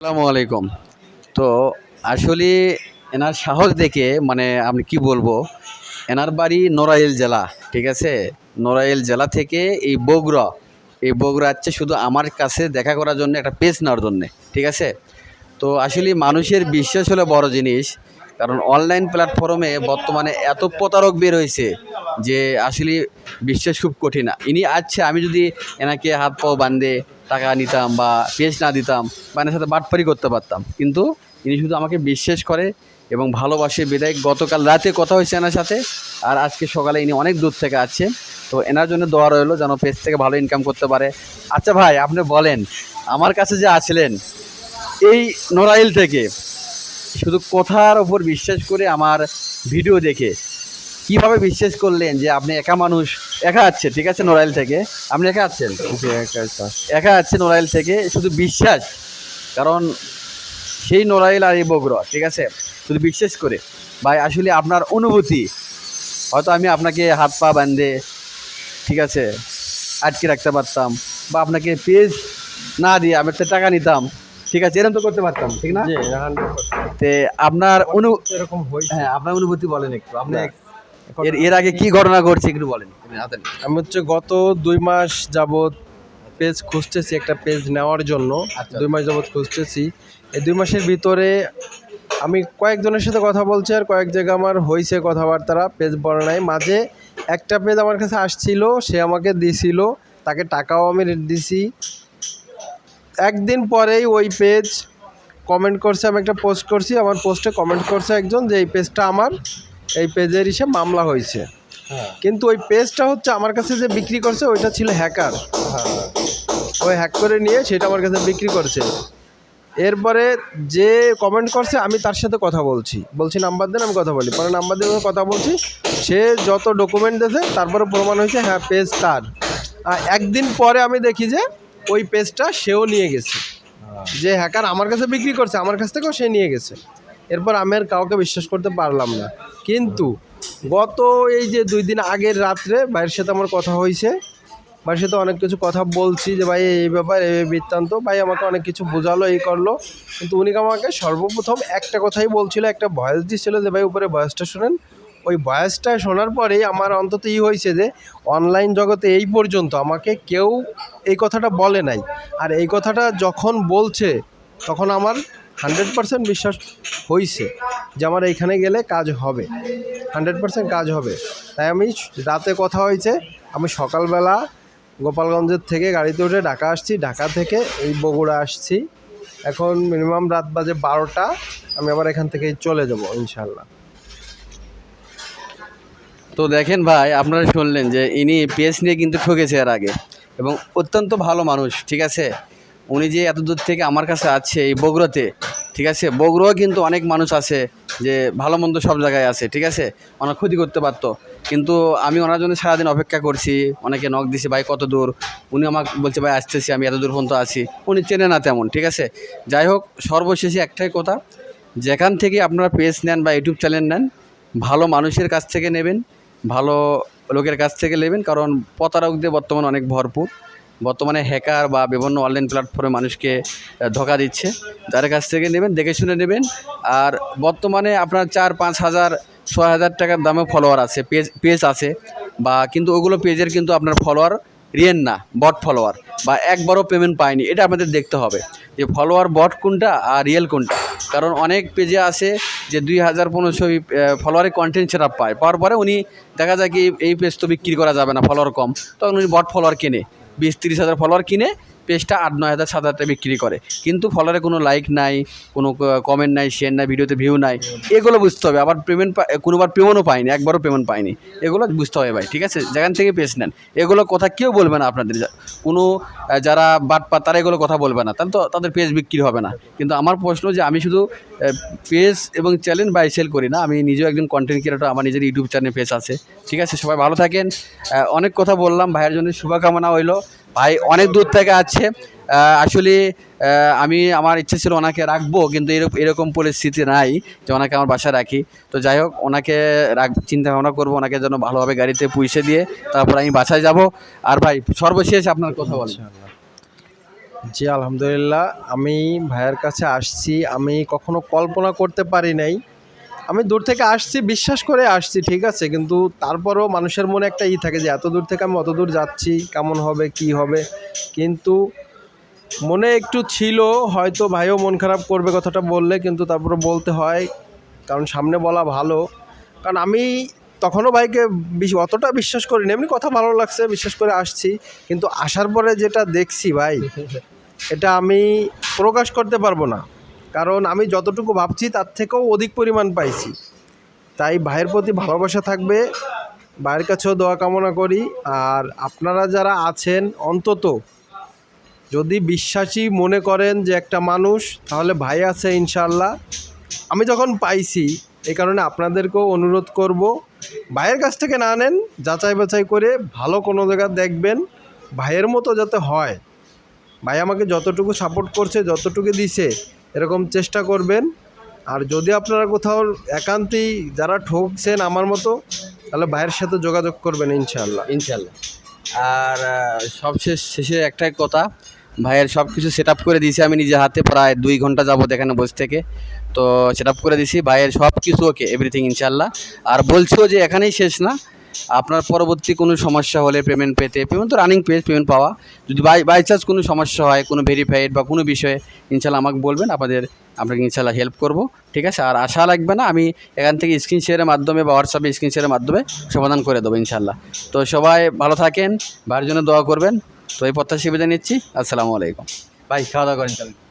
আসসালামু আলাইকুম। তো আসলে এনার সাহস দেখে মানে আমি কি বলব, এনার বাড়ি নড়াইল জেলা, ঠিক আছে? নড়াইল জেলা থেকে এই বগুড়া এই বগুড়া হচ্ছে শুধু আমার কাছে দেখা করার জন্য, একটা পেজ নেওয়ার জন্যে, ঠিক আছে? তো আসলে মানুষের বিশ্বাস হলো বড় জিনিস, কারণ অনলাইন প্ল্যাটফর্মে বর্তমানে এত প্রতারক বের হয়েছে যে আসলে বিশ্বাস খুব কঠিন। ইনি আছে আমি যদি এনাকে হাত পাও বান্ধে টাকা নিতাম বা পেজ না দিতাম, বা এনার সাথে বাটপারি করতে পারতাম। কিন্তু ইনি শুধু আমাকে বিশ্বাস করে এবং ভালোবাসে। বিদায়, গতকাল রাতে কথা হয়েছে এনার সাথে আর আজকে সকালে ইনি অনেক দূর থেকে আসছে তো এনার জন্য দোয়া রইল যেন পেজ থেকে ভালো ইনকাম করতে পারে। আচ্ছা ভাই, আপনি বলেন, আমার কাছে যে আসলেন এই নড়াইল থেকে শুধু কথার ওপর বিশ্বাস করে আমার ভিডিও দেখে কীভাবে বিশ্বাস করলেন যে আপনি একা মানুষ? একা আছেন ঠিক আছে নড়াইল থেকে। আপনি একা আছেন? একা আছেন নড়াইল থেকে শুধু বিশ্বাস। কারণ সেই নড়াইল আর এই বগুড়া ঠিক আছে? শুধু বিশ্বাস করে। ভাই আসলে আপনার অনুভূতি হয়তো আমি আপনাকে হাত পা বাঁধে ঠিক আছে আটকে রাখতে পারতাম বা আপনাকে পেজ না দিয়ে আমি একটা টাকা নিতাম ঠিক আছে এরকম তো করতে পারতাম ঠিক না? তে আপনার অনু এরকম হ্যাঁ আপনার অনুভূতি বলেন একটু। আপনি এর এর আগে কি ঘটনা? ঘটছে একটু বলেন আমি হচ্ছে গত দুই মাস যাবত পেজ খুঁজতেছি একটা পেজ নেওয়ার জন্য। আচ্ছা। দুই মাস যাবত খুঁজতেছি। এই দুই মাসের ভিতরে আমি কয়েকজনের সাথে কথা বলছি আর কয়েক জায়গা আমার হয়েছে কথাবার্তারা পেজ বড় নাই। মাঝে একটা পেজ আমার কাছে আসছিল সে আমাকে দিছিল তাকে টাকাও আমি দিছি। একদিন পরেই ওই পেজ কমেন্ট করছে আমি একটা পোস্ট করছি আমার পোস্টে কমেন্ট করছে একজন যে এই পেজটা আমার এই পেজের হিসেবে মামলা হয়েছে। কিন্তু ওই পেজটা হচ্ছে আমার কাছে যে বিক্রি করছে ওইটা ছিল হ্যাকার। ওই হ্যাক করে নিয়ে সেটা আমার কাছে বিক্রি করছে। এরপরে যে কমেন্ট করছে আমি তার সাথে কথা বলছি। বলছি নাম্বার দেন আমি কথা বলি। পরে নাম্বার দিয়ে কথা বলছি সে যত ডকুমেন্ট দিয়েছে তারপরে প্রমাণ হয়েছে হ্যাঁ পেজ তার। আর একদিন পরে আমি দেখি যে ওই পেজটা সেও নিয়ে গেছে। যে হ্যাকার আমার কাছে বিক্রি করছে আমার কাছ থেকেও সে নিয়ে গেছে। এরপর আমি আর কাউকে বিশ্বাস করতে পারলাম না। কিন্তু গত এই যে দুই দিন আগের রাত্রে ভাইয়ের সাথে আমার কথা হয়েছে, ভাইয়ের সাথে অনেক কিছু কথা বলছি যে, ভাই, এই ব্যাপার, এই বৃত্তান্ত। ভাই আমাকে অনেক কিছু বোঝালো, এই করল। কিন্তু উনি আমাকে সর্বপ্রথম একটা কথাই বলছিল, একটা ভয়েস দিচ্ছিল যে, ভাই, উপরে ভয়েসটা শোনেন। ওই ভয়েসটা শোনার পরেই আমার অন্তত ই হয়েছে যে, অনলাইন জগতে এই পর্যন্ত আমাকে কেউ এই কথাটা বলে নাই। আর এই কথাটা যখন বলছে, তখন আমার হান্ড্রেড পারসেন্ট বিশ্বাস হয়েছে যে আমার এইখানে গেলে কাজ হবে। হান্ড্রেড পারসেন্ট কাজ হবে। তাই আমি রাতে কথা হয়েছে, আমি সকালবেলা গোপালগঞ্জের থেকে গাড়িতে উঠে ঢাকা আসছি। ঢাকা থেকে এই বগুড়া আসছি। এখন মিনিমাম রাত বাজে বারোটা, আমি আবার এখান থেকেই চলে যাব ইনশাল্লাহ তো দেখেন ভাই, আপনারা শুনলেন যে ইনি পিএস নিয়ে কিন্তু ঠকেছে এর আগে এবং অত্যন্ত ভালো মানুষ, ঠিক আছে? উনি যে এত দূর থেকে আমার কাছে আছে এই বগুড়াতে, ঠিক আছে? বগুড়াও কিন্তু অনেক মানুষ আছে যে ভালো মন্দ সব জায়গায় আছে, ঠিক আছে? ওনার ক্ষতি করতে পারতো। কিন্তু আমি ওনার জন্য সারাদিন অপেক্ষা করছি, অনেকে নখ দিছি, ভাই, কত দূর? উনি আমাকে বলছে, ভাই, আসতেছি, আমি এত দূর পর্যন্ত আছি। উনি চেনে না তেমন, ঠিক আছে? যাই হোক, সর্বশেষে একটাই কথা, যেখান থেকে আপনারা পেজ নেন বা ইউটিউব চ্যানেল নেন, ভালো মানুষের কাছ থেকে নেবেন, ভালো লোকের কাছ থেকে নেবেন, কারণ প্রতারকদের বর্তমানে অনেক ভরপুর। বর্তমানে হ্যাকার বা বিভিন্ন অনলাইন প্ল্যাটফর্মে মানুষকে ধোকা দিচ্ছে। যাদের কাছ থেকে নেবেন, দেখে শুনে নেবেন। আর বর্তমানে আপনার চার, পাঁচ হাজার, ছয় হাজার টাকার দামে ফলোয়ার আছে পেজ পেজ আছে। বা কিন্তু ওগুলো পেজের কিন্তু আপনার ফলোয়ার রিয়েল না বট ফলোয়ার বা একবারও পেমেন্ট পায়নি, এটা আপনাদের দেখতে হবে। যে ফলোয়ার বট কোনটা আর রিয়েল কোনটা? কারণ অনেক পেজে আছে যে দুই হাজার পনেরোশো ফলোয়ারে কন্টেন্ট সেট পায়। পাওয়ার পরে উনি দেখা যায় কি এই পেজ তো বিক্রি করা যাবে না ফলোয়ার কম। তখন উনি বট ফলোয়ার কেনে। বিশ তিরিশ হাজার ফলোয়ার কিনে পেজটা আট নয় হাজার সাত হাজার বিক্রি করে। কিন্তু ফলোয়ারে কোনো লাইক নাই, কোনো কমেন্ট নাই শেয়ার নাই ভিডিওতে ভিউ নাই, এগুলো বুঝতে হবে। আবার পেমেন্ট কোনোবার পেমেন্টও পায়নি একবারও পেমেন্ট পায়নি এগুলো বুঝতে হবে ভাই, ঠিক আছে? যেখান থেকে পেজ নেন। এগুলো কথা কেউ বলবে না আপনাদের। কোনো যারা বাটপা তারা এগুলো কথা বলবে না। তাহলে তো তাদের পেজ বিক্রি হবে না। কিন্তু আমার প্রশ্ন যে, আমি শুধু পেজ এবং চ্যানেল বাই সেল করি না, আমি নিজেও একজন কন্টেন্ট ক্রিয়েটর আমার নিজের ইউটিউব চ্যানেল পেজ আছে। ঠিক আছে? সবাই ভালো থাকেন। অনেক কথা বললাম। ভাইয়ের জন্য শুভকামনা হইল ভাই অনেক দূর থেকে আছে। আসলে আমি আমার ইচ্ছে ছিল ওনাকে রাখব, কিন্তু এরকম এরকম পরিস্থিতি নাই যে ওনাকে আমার বাসায় রাখি। তো যাই হোক, ওনাকে রাখ চিন্তা ভাবনা করব ওনাকে যেন ভালোভাবে গাড়িতে পুষে দিয়ে তারপর আমি বাসায় যাব। আর ভাই, সর্বশেষ আপনার কথা বলেন। জি, আলহামদুলিল্লাহ। আমি ভাইয়ের কাছে আসছি। আমি কখনো কল্পনা করতে পারি নাই আমি দূর থেকে আসছি বিশ্বাস করে আসছি ঠিক আছে কিন্তু তারপরেও মানুষের মনে একটা ই থাকে যে এত দূর থেকে আমি অত দূর যাচ্ছি কেমন হবে কি হবে? কিন্তু মনে একটু ছিল হয়তো ভাইও মন খারাপ করবে কথাটা বললে কিন্তু তারপরে বলতে হয় কারণ সামনে বলা ভালো। কারণ আমি তখনও ভাইকে বিশ- অতটা বিশ্বাস করিনি এমনি কথা ভালো লাগছে বিশ্বাস করে আসছি কিন্তু আসার পরে যেটা দেখছি ভাই এটা আমি প্রকাশ করতে পারব না। কারণ আমি যতটুকু ভাবছি তার থেকেও অধিক পরিমাণ পাইছি। তাই ভাইয়ের প্রতি ভালোবাসা থাকবে। ভাইয়ের কাছেও দোয়া কামনা করি। আর আপনারা যারা আছেন, অন্তত যদি বিশ্বাসী মনে করেন যে একটা মানুষ, তাহলে ভাই আছে ইনশাল্লাহ আমি যখন পাইছি, এই কারণে আপনাদেরকেও অনুরোধ করব, ভাইয়ের কাছ থেকে না নেন, যাচাই বাছাই করে ভালো কোনো জায়গা দেখবেন, ভাইয়ের মতো যাতে হয়। ভাই আমাকে যতটুকু সাপোর্ট করছে, যতটুকু দিছে এরকম চেষ্টা করবেন। আর যদি আপনারা কোথাও একান্তেই যারা ঠকছেন আমার মতো, তাহলে ভাইয়ের সাথে যোগাযোগ করবেন ইনশাল্লাহ ইনশাল্লাহ আর সবশেষ শেষে একটাই কথা, ভাইয়ের সব কিছু সেট করে দিয়েছি আমি নিজে হাতে প্রায় দুই ঘণ্টা যাবত এখানে বসে থেকে। তো সেট করে দিছি ভাইয়ের সব কিছু ওকে এভরিথিং ইনশাল্লাহ আর বলছিও যে এখানেই শেষ না আপনার পরবর্তী কোনো সমস্যা হলে পেমেন্ট পেতে পেমেন্ট তো রানিং পেজ পেমেন্ট পাওয়া। যদি বাই বাই চান্স কোনো সমস্যা হয়, কোনো ভেরিফাইড বা কোনো বিষয়ে ইনশাল্লাহ আমাকে বলবেন, আপনাদের, আপনাকে ইনশাল্লাহ হেল্প করব, ঠিক আছে? আর আশা লাগবে না, আমি এখান থেকে স্ক্রিন শেয়ারের মাধ্যমে বা হোয়াটসঅ্যাপে স্ক্রিন শেয়ারের মাধ্যমে সমাধান করে দেবো ইনশাল্লাহ তো সবাই ভালো থাকেন, ভাইয়ের জন্য দোয়া করবেন। তো এই প্রত্যাশা বিদায় নিচ্ছি, আসসালামু আলাইকুম। ভাই, খাওয়া দাওয়া করেন